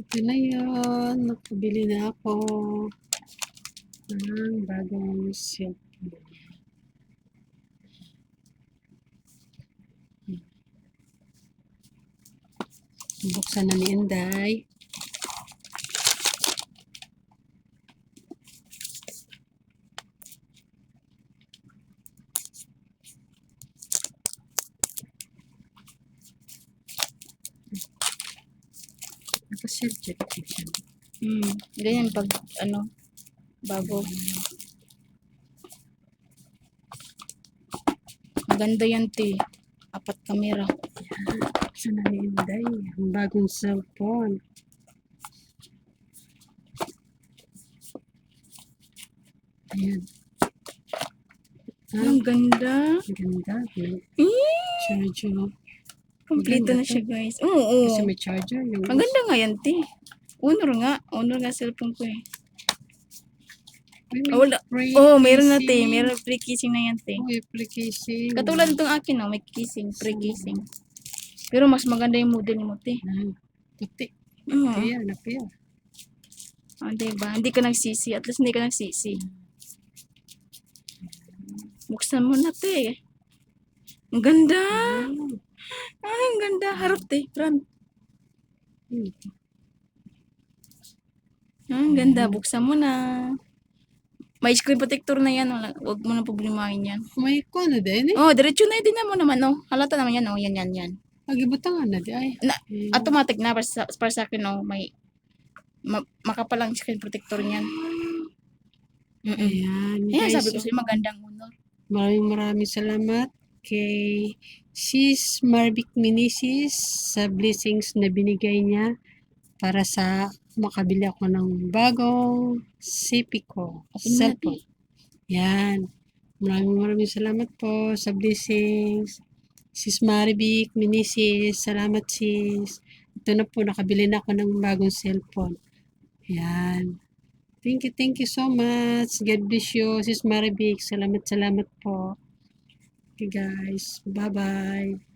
Ito na yun. Nakabili na ako ng bagong cellphone. Buksan na ni Inday. Siya. Hmm. Ganyan pag ano, bago. Maganda yan, te. Apat kamera. Buksan na ni Inday. Ang bagong cellphone. Ayan. Ang ganda. ang ganda. Charger. Kompleto na siya, guys. Oo, Kasi oo. may charger. Yung Ang ganda nga yan, te. Honor nga. Honor nga cellphone ko eh. May, Ah, wala. free oh, meron na, te. kissing. Meron free kissing na yan, te. Oh, application. Katulad nitong akin, no, may kissing, free kissing. Pero mas maganda yung model mo, te. Ah, puti. Oo. Kaya, napaya. Oh, diba? Hindi ka nagsisi. At least hindi ka nagsisi. Buksan mo na, te. Ang ganda. Ay, ang ganda. Harap, te. Fran. Hmm. Ang ganda. Buksan mo na. May screen protector na yan. Wala- Huwag mo na problemahin yan. May ko na din eh. Oh, diretso na din mo naman, oh. Halata naman yan, oh. Yan, yan, yan. Pagibutangan na di ay. Na- Eh, Automatic na para sa, para sa akin, oh. May ma- makapalang screen protector niyan. Mm-mm. Ayan. Ayan, guys, sabi ko so, sa'yo, magandang honor. Maraming maraming salamat kay Sis Marvic Minisis sa blessings na binigay niya para sa makabili ako ng bagong mo na, cellphone. Yan. Maraming maraming salamat po sa blessings. Sis Marvic Minisis, salamat sis. Ito na po, nakabili na ako ng bagong cellphone. Yan. Thank you, thank you so much. God bless you, Sis Maribik. Salamat, salamat po. you guys. Bye bye.